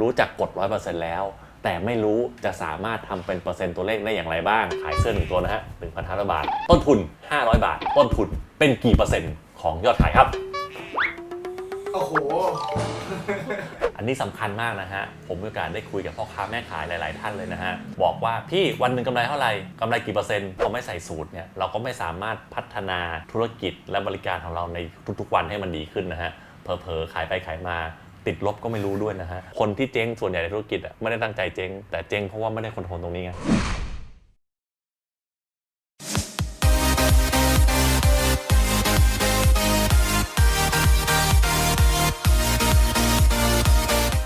รู้จักกด100%แล้ว แต่ไม่รู้จะสามารถทำเป็นเปอร์เซ็นต์ตัวเลขได้อย่างไรบ้าง ขายเสื้อหนึ่งตัวนะฮะ1,500บาท ต้นทุน 500 บาท ต้นทุนเป็นกี่เปอร์เซ็นต์ของยอดขายครับ โอ้โห อันนี้สำคัญมากนะฮะ ผมมีโอกาสได้คุยกับพ่อค้าแม่ขายหลาย ๆ ท่านเลยนะฮะ บอกว่าพี่วันหนึ่งกำไรเท่าไหร่กำไรกี่เปอร์เซ็นต์พอไม่ใส่สูตรเนี่ยเราก็ไม่สามารถพัฒนาธุรกิจและบริการของเราในทุก ๆ วันให้มันดีขึ้นนะฮะเผลอๆขายไปขายมา ติดลบก็ไม่รู้ด้วยนะฮะ คนที่เจ๊งส่วนใหญ่ในธุรกิจอะไม่ได้ตั้งใจเจ๊ง แต่เจ๊งเพราะว่าไม่ได้คอนโทรลตรงนี้ไง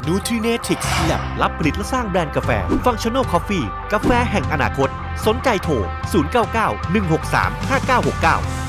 n u t r i n a t i c Lab รับผลิตและสร้างแบรนด์กาแฟ Functional Coffee กาแฟแห่งอนาคต สนใจโทร 099 163 5969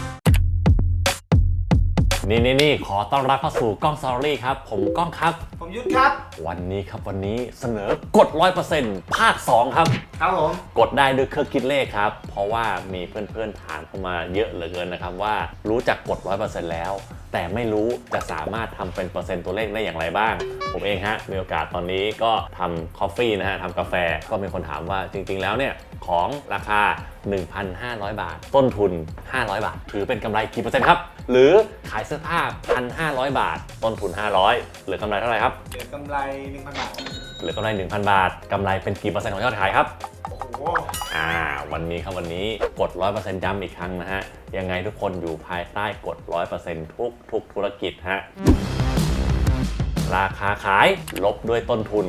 นี่นี่นี่ขอต้อนรับเข้าสู่กล้องซอรี่ครับ ผมกล้องครับ ผมยุทธครับ วันนี้ครับวันนี้เสนอกด 100%ภาค 2 ครับ ครับผม กดได้ด้วยเครื่องคิดเลขครับ เพราะว่ามีเพื่อนๆถามเข้ามาเยอะเหลือเกินนะครับว่ารู้จักกด 100%แล้ว แต่ไม่รู้จะสามารถทำเป็นเปอร์เซ็นต์ตัวเลขได้อย่างไรบ้าง ผมเองฮะมีโอกาสตอนนี้ก็ทำคอฟฟี่นะฮะทำกาแฟก็มีคนถามว่าจริง ๆ แล้วเนี่ยของราคา 1,500 บาท ต้นทุน 500 บาท ถือเป็นกำไรกี่เปอร์เซ็นต์ครับ หรือขายเสื้อผ้า 1,500 บาท ต้นทุน 500 เหลือกำไรเท่าไหร่ครับ เหลือกำไร 1,000 บาท เหลือกำไร 1,000 บาท กำไรเป็นกี่เปอร์เซ็นต์ของยอดขายครับ โหอ่า วันนี้ครับวันนี้กด 100%ย้ำอีกครั้งนะฮะ ยังไงทุกคนอยู่ภายใต้กด 100%ทุกทุกธุรกิจฮะ ราคาขายลบด้วยต้นทุน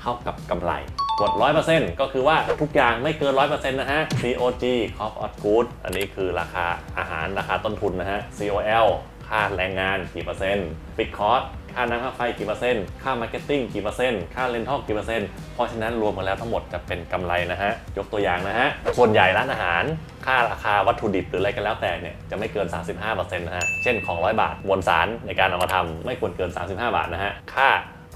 เท่ากับกำไร กด 100%ก็คือว่าทุกอย่างไม่เกิน 100%นะฮะ COG Cost of Goods อันนี้คือราคาอาหารราคาต้นทุนนะฮะ COL ค่าแรงงานกี่เปอร์เซ็นต์ปิดคอร์สค่าน้ำค่าไฟกี่เปอร์เซ็นต์ค่ามาร์เก็ตติ้งกี่เปอร์เซ็นต์ค่าเลนทอกกี่เปอร์เซ็นต์เพราะฉะนั้นรวมกันแล้วทั้งหมดจะเป็นกำไรนะฮะ ยกตัวอย่างนะฮะ ส่วนใหญ่ร้านอาหาร ค่าราคาวัตถุดิบหรืออะไรก็แล้วแต่เนี่ยจะไม่เกิน 35%นะฮะ เช่นของ 100 บาทมวลสารในการเอามาทำไม่ควรเกิน 35 บาทนะฮะ ค่า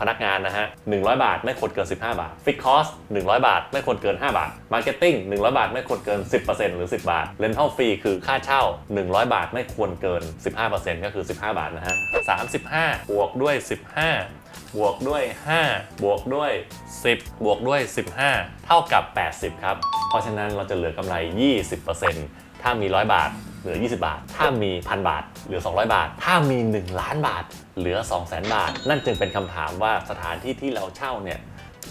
พนักงานนะฮะ100 บาท ไม่ควรเกิน 15 บาท ฟิกคอส100 บาท ไม่ควรเกิน 5 บาทมาร์เก็ตติ้ง100 บาท ไม่ควรเกิน 10%หรือ 10 บาทเรนทัลฟรีคือค่าเช่า 100 บาท ไม่ควรเกิน 15%ก็คือ 15 บาทนะฮะ35บวกด้วย 15 บวกด้วย 5 บวกด้วย 10 บวกด้วย 15 เท่ากับ 80 ครับ เพราะฉะนั้นเราจะเหลือกำไร 20%ถ้ามี 100 บาท เหลือ 20 บาท ถ้ามี 1,000 บาท เหลือ 200 บาท ถ้ามี 1 ล้านบาท เหลือ 200,000 บาท นั่นจึงเป็นคำถามว่าสถานที่ที่เราเช่าเนี่ย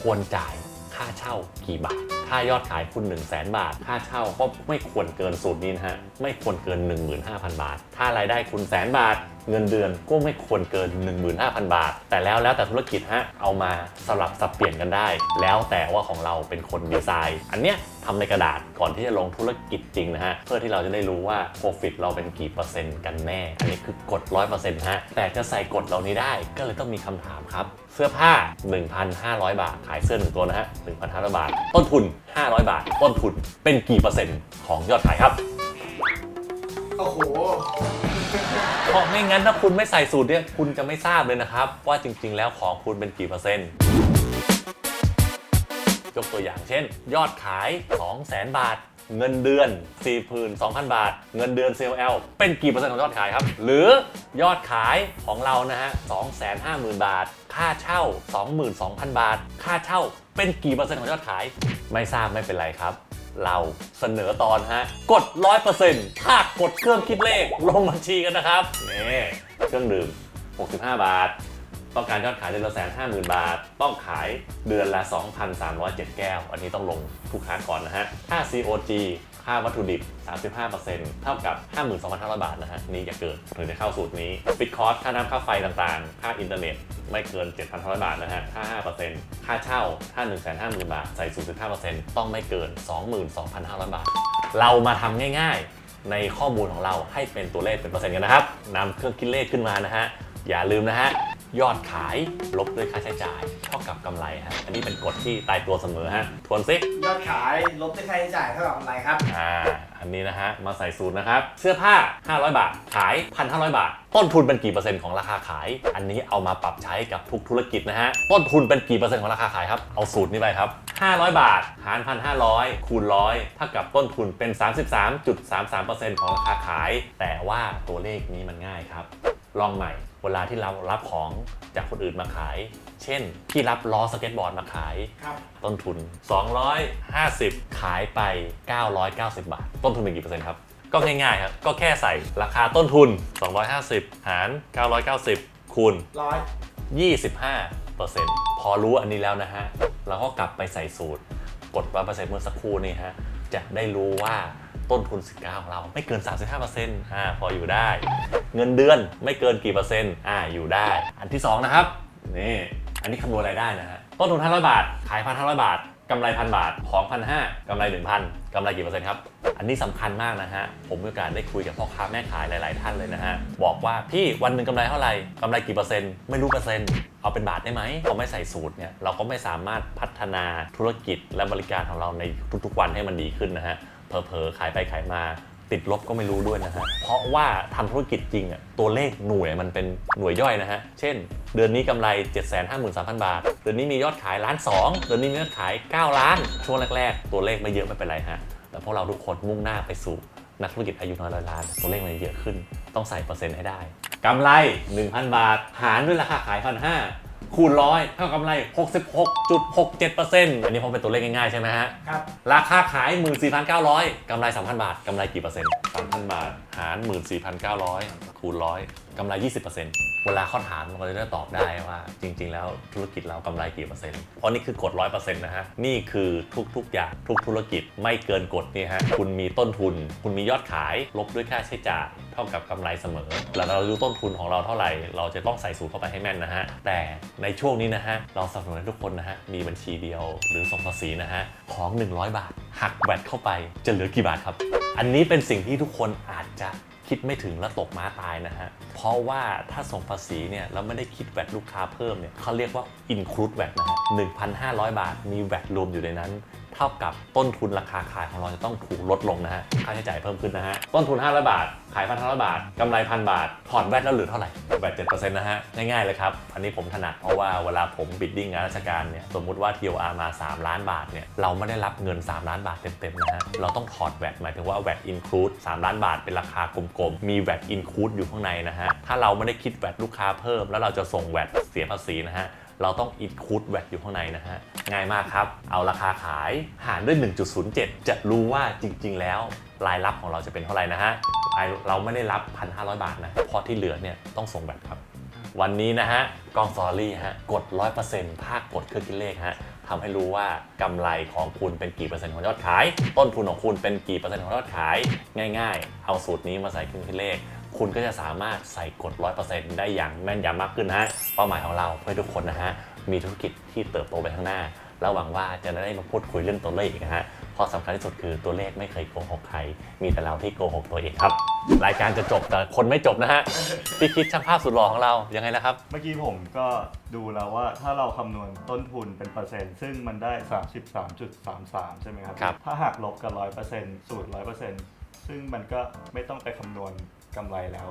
ควรจ่าย ค่าเช่ากี่บาท ถ้ายอดขายคุณ1 0 0 0 0แบาท ค่าเช่าก็ไม่ควรเกินสูตรนี้นะฮะ ไม่ควรเกิน 15,000 บาท ถ้ารายได้คุณแสนบาท เงินเดือนก็ไม่ควรเกิน 15,000 บาท แต่แล้วแล้วแต่ธุรกิจฮะ เอามาสลับสับเปลี่ยนกันได้ แล้วแต่ว่าของเราเป็นคนดีไซน์ อันเนี้ย ทำในกระดาษก่อนที่จะลงธุรกิจจริงนะฮะ เพื่อที่เราจะได้รู้ว่า profit เราเป็นกี่เปอร์เซ็นต์กันแน่ อันนี้คือกด100%ฮะ แต่จะใส่กฎเหล่านี้ได้ก็เลยต้องมีคำถามครับ เสื้อผ้า 1,500 บาท ขายเสื้อหนึ่งตัวนะฮะ 1,500 บาท ต้นทุน 500 บาท ต้นทุนเป็นกี่เปอร์เซ็นต์ของยอดขายครับ โอ้โห เพราะไม่งั้นถ้าคุณไม่ใส่สูตรเนี่ยคุณจะไม่ทราบเลยนะครับ ว่าจริง ๆ แล้วของคุณเป็นกี่เปอร์เซ็นต์ ยกตัวอย่างเช่น ยอดขาย 200,000 บาท เงินเดือน 42,000 บาท เงินเดือน CLL เป็นกี่เปอร์เซ็นต์ของยอดขายครับ หรือยอดขายของเรานะฮะ 250,000 บาท ค่าเช่า 22,000 บาท ค่าเช่าเป็นกี่เปอร์เซ็นต์ของยอดขาย ไม่ทราบไม่เป็นไรครับเราเสนอตอนฮะ กด 100%ถ้ากดเครื่องคิดเลขลงบัญชีกันนะครับนี่เครื่องดื่ม 65 บาท ต้องการยอดขายเดือนละแสนห้าหมื่นบาท ต้องขายเดือนละ 2,307 แก้ว อันนี้ต้องลงทุกครั้งก่อนนะฮะ ค่า COG ค่าวัตถุดิบ 35%เท่ากับ 52,500 บาทนะฮะ นี่อย่าเกินถึงจะเข้าสูตรนี้ฟิตคอร์สค่าน้ำค่าไฟต่างๆ ค่าอินเทอร์เน็ตไม่เกิน 7,500 บาทนะฮะ ค่า 5%ค่าเช่า ค่า 150,000 บาท ใส่0.5%ต้องไม่เกิน 22,500 บาท เรามาทำง่ายๆ ในข้อมูลของเราให้เป็นตัวเลขเป็นเปอร์เซ็นต์กันนะครับนำเครื่องคิดเลขขึ้นมานะฮะ อย่าลืมนะฮะ ยอดขายลบด้วยค่าใช้จ่ายเท่ากับกำไรฮะอันนี้เป็นกฎที่ตายตัวเสมอฮะทวนซิยอดขายลบด้วยค่าใช้จ่ายเท่ากับกำไรครับ อ่าอันนี้นะฮะมาใส่สูตรนะครับ เสื้อผ้า 500 บาท ขาย 1,500 บาท ต้นทุนเป็นกี่เปอร์เซ็นต์ของราคาขาย อันนี้เอามาปรับใช้กับทุกธุรกิจนะฮะต้นทุนเป็นกี่เปอร์เซ็นต์ของราคาขายครับเอาสูตรนี้ไปครับ 500 บาท หาร 1,500 คูณ100เท่ากับต้นทุนเป็น 33.33%ของราคาขาย แต่ว่าตัวเลขนี้มันง่ายครับลองใหม่ เวลาที่เรารับของจากคนอื่นมาขาย เช่น พี่รับล้อสเก็ตบอร์ดมาขาย ครับ ต้นทุน 250 ขายไป 990 บาท ต้นทุนเป็นกี่เปอร์เซ็นต์ครับ ก็ง่ายๆครับ ก็แค่ใส่ราคาต้นทุน 250 หาร 990 คูณ ร้อย 25%พอรู้อันนี้แล้วนะฮะ เราก็กลับไปใส่สูตร กดว่าเปอร์เซ็นต์เมื่อสักครู่นี้ฮะ จะได้รู้ว่า ต้นทุนสินค้าของเราไม่เกิน 35%อ่าพออยู่ได้ เงินเดือนไม่เกินกี่เปอร์เซ็นต์อ่าอยู่ได้ อันที่ 2 นะครับนี่อันนี้คำนวณรายได้นะฮะต้นทุน 500 บาท ขาย1,500บาทกำไรพันบาทของพันห้ากำไร 1,000กำไรกี่เปอร์เซ็นต์ครับ อันนี้สำคัญมากนะฮะ ผมมีโอกาสได้คุยกับพ่อค้าแม่ขายหลาย ๆ ท่านเลยนะฮะ บอกว่าพี่วันหนึ่งกำไรเท่าไหร่กำไรกี่เปอร์เซ็นต์ไม่รู้เปอร์เซ็นต์เอาเป็นบาทได้ไหมพอไม่ใส่สูตรเนี่ยเราก็ไม่สามารถพัฒนาธุรกิจและบริการของเราในทุก ๆ วันให้มันดีขึ้นนะฮะ เผลอๆ ขายไปขายมาติดลบก็ไม่รู้ด้วยนะฮะ เพราะว่าทำธุรกิจจริงอะตัวเลขหน่วยมันเป็นหน่วยย่อยนะฮะ เช่น เดือนนี้กำไร 753,000 บาท เดือนนี้มียอดขายล้าน2เดือนนี้มียอดขาย 9 ล้าน ช่วงแรก ๆ ตัวเลขไม่เยอะไม่เป็นไรฮะ แต่พวกเราทุกคนมุ่งหน้าไปสู่นักธุรกิจอายุน้อยร้อยล้าน ตัวเลขมันเยอะขึ้น ต้องใส่เปอร์เซ็นต์ให้ได้กำไร 1,000 บาท หารด้วยราคาขายพันห้า คูณร้อยเท่ากับกำไร 66.67%อันนี้พอเป็นตัวเลขง่ายๆใช่ไหมฮะ ครับ ราคาขาย 14,900กำไร 3,000 บาทกำไรกี่เปอร์เซ็นต์ 3,000 บาท หาร 14,900 คูณร้อยกำไร 20%เวลาเขาถามเราก็จะได้ตอบได้ว่า จริง ๆ แล้วธุรกิจเรากำไรกี่เปอร์เซ็นต์เพราะนี่คือกฎ100%นะฮะ นี่คือทุก ๆ อย่างทุกธุรกิจไม่เกินกฎนี่ฮะ คุณมีต้นทุน คุณมียอดขาย ลบด้วยค่าใช้จ่าย เท่ากับกำไรเสมอ แล้วเรารู้ต้นทุนของเราเท่าไหร่ เราจะต้องใส่สูตรเข้าไปให้แม่นนะฮะ แต่ในช่วงนี้นะฮะ เราสนับสนุนให้ทุกคนนะฮะ มีบัญชีเดียวหรือส่งภาษีนะฮะ ของ 100 บาท หักแวดเข้าไปจะเหลือกี่บาทครับ อันนี้เป็นสิ่งที่ทุกคนอาจจะคิดไม่ถึงและตกม้าตายนะฮะ เพราะว่าถ้าส่งภาษีเนี่ยแล้วไม่ได้คิดแวดลูกค้าเพิ่มเนี่ยเขาเรียกว่า include VAT นะฮะ1,500 บาทมีแวดรวมอยู่ในนั้น เท่ากับต้นทุนราคาขายของเราจะต้องถูกลดลงนะฮะ ค่าใช้จ่ายเพิ่มขึ้นนะฮะ ต้นทุน 500 บาท ขาย1,500บาท กำไรพันบาทถอดแวดแล้วเหลือเท่าไหร่แวด7%นต์นะฮะ ง่ายๆเลยครับ อันนี้ผมถนัดเพราะว่าเวลาผมบิดดิ้งงานราชการเนี่ย สมมุติว่า TOR มา 3 ล้านบาทเนี่ย เราไม่ได้รับเงิน 3 ล้านบาทเต็มๆนะฮะ เราต้องถอดแวดหมายถึงว่าแวด include 3ล้านบาทเป็นราคากลมๆ มีแวด include อยู่ข้างในนะฮะ ถ้าเราไม่ได้คิดแวดลูกค้าเพิ่ม แล้วเราจะส่งแวดเสียภาษีนะฮะ เราต้อง include VAT อยู่ข้างในนะฮะ ง่ายมากครับ เอาราคาขายหารด้วย 1.07 จะรู้ว่าจริง ๆ แล้วรายรับของเราจะเป็นเท่าไหร่นะฮะ เราไม่ได้รับ 1,500 บาทนะเพราะที่เหลือเนี่ยต้องส่งแบตครับ วันนี้นะฮะกองซอรี่ฮะกด 100%ภาคกดเครื่องคิดเลขฮะทำให้รู้ว่ากำไรของคุณเป็นกี่เปอร์เซ็นต์ของยอดขาย ต้นทุนของคุณเป็นกี่เปอร์เซ็นต์ของยอดขาย ง่าย ๆ เอาสูตรนี้มาใส่เครื่องคิดเลข คุณก็จะสามารถใส่กด 100%ได้อย่างแม่นยำมากขึ้นนะฮะเป้าหมายของเราเพื่อให้ทุกคนนะฮะมีธุรกิจที่เติบโตไปข้างหน้า แล้วหวังว่าจะได้มาพูดคุยเรื่องตัวเลขอีกนะฮะเพราะสำคัญที่สุดคือตัวเลขไม่เคยโกหกใคร มีแต่เราที่โกหกตัวเองครับ รายการจะจบแต่คนไม่จบนะฮะพี่คิดช่างภาพสุดหล่อของเรายังไงนะครับ เมื่อกี้ผมก็ดูแล้วว่าถ้าเราคำนวณต้นทุนเป็นเปอร์เซ็นต์ซึ่งมันได้ 33.33 ใช่ไหมครับ ครับ ถ้าหักลบกับ 100%สูตร 100%ซึ่งมันก็ไม่ต้องไปคำนวณ กำไรแล้ว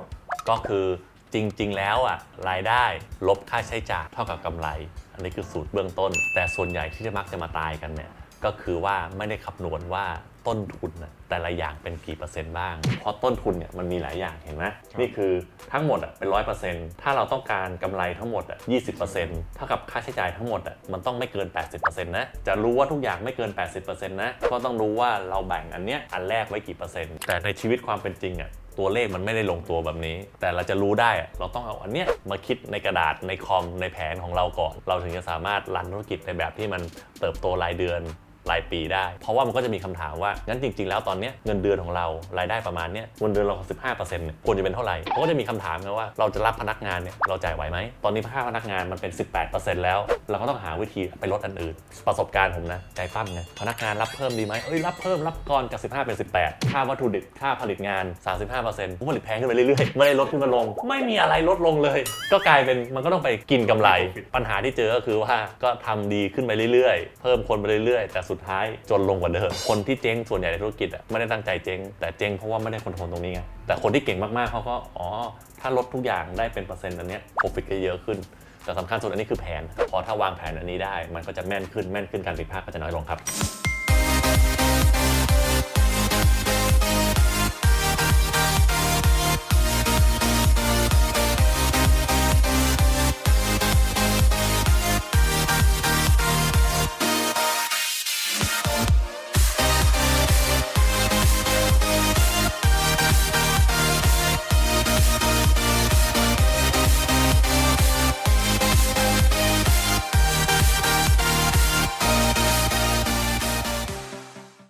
ก็คือจริง ๆ แล้วอะรายได้ลบค่าใช้จ่ายเท่ากับกำไร อันนี้คือสูตรเบื้องต้น แต่ส่วนใหญ่ที่จะมักจะมาตายกันเนี่ยก็คือว่าไม่ได้คำนวณว่าต้นทุนน่ะแต่ละอย่างเป็นกี่เปอร์เซ็นต์บ้าง เพราะต้นทุนเนี่ยมันมีหลายอย่างเห็นไหมนี่คือทั้งหมดอะเป็นร้อยเปอร์เซ็นต์ถ้าเราต้องการกำไรทั้งหมดอะยี่สิบเปอร์เซ็นต์เท่ากับค่าใช้จ่ายทั้งหมดอะมันต้องไม่เกิน80%นะ จะรู้ว่าทุกอย่างไม่เกิน80%นะ ก็ต้องรู้ว่าเราแบ่งอันเนี้ยอันแรกไว้กี่เปอร์เซ็นต์ แต่ในชีวิตความเป็นจริงอะ ตัวเลขมันไม่ได้ลงตัวแบบนี้ แต่เราจะรู้ได้เราต้องเอาอันเนี้ยมาคิดในกระดาษในคอมในแผนของเราก่อน เราถึงจะสามารถรันธุรกิจในแบบที่มันเติบโตรายเดือน รายปีได้ เพราะว่ามันก็จะมีคำถามว่า งั้นจริง ๆ แล้วตอนนี้เงินเดือนของเรารายได้ประมาณเนี้ยเงินเดือนเรา15%เนี่ยควรจะเป็นเท่าไหร่ก็จะมีคำถามกันว่าเราจะรับพนักงานเนี่ยเราจ่ายไหวไหม ตอนนี้ค่าพนักงานมันเป็น 18%แล้ว เราก็ต้องหาวิธีไปลดอันอื่น ประสบการณ์ผมนะใจปั้มไงพนักงานรับเพิ่มดีไหมเอ้ยรับเพิ่มรับก่อนจาก 15 เป็น 18 ค่าวัตถุดิบค่าผลิตงาน 35%ผู้ผลิตแพงขึ้นไปเรื่อยๆไม่ได้ลดขึ้นมาลง ไม่มีอะไรลดลงเลย ก็กลายเป็นมันก็ต้องไปกินกำไร ปัญหาที่เจอก็คือว่าก็ทำดีขึ้นไปเรื่อยๆ เพิ่มคนไปเรื่อยๆแต่สุดท้ายจนลงกว่าเดิมคนที่เจ๊งส่วนใหญ่ในธุรกิจอะไม่ได้ตั้งใจเจ๊งแต่เจ๊งเพราะว่าไม่ได้คอนโทรลตรงนี้ไงแต่คนที่เก่งมากๆเขาก็อ๋อถ้าลดทุกอย่างได้เป็นเปอร์เซ็นต์อันเนี้ย profit ก็เยอะขึ้นแต่สำคัญสุดอันนี้คือแผนพอถ้าวางแผนอันนี้ได้ มันก็จะแม่นขึ้นแม่นขึ้นการผิดพลาดก็จะน้อยลงครับ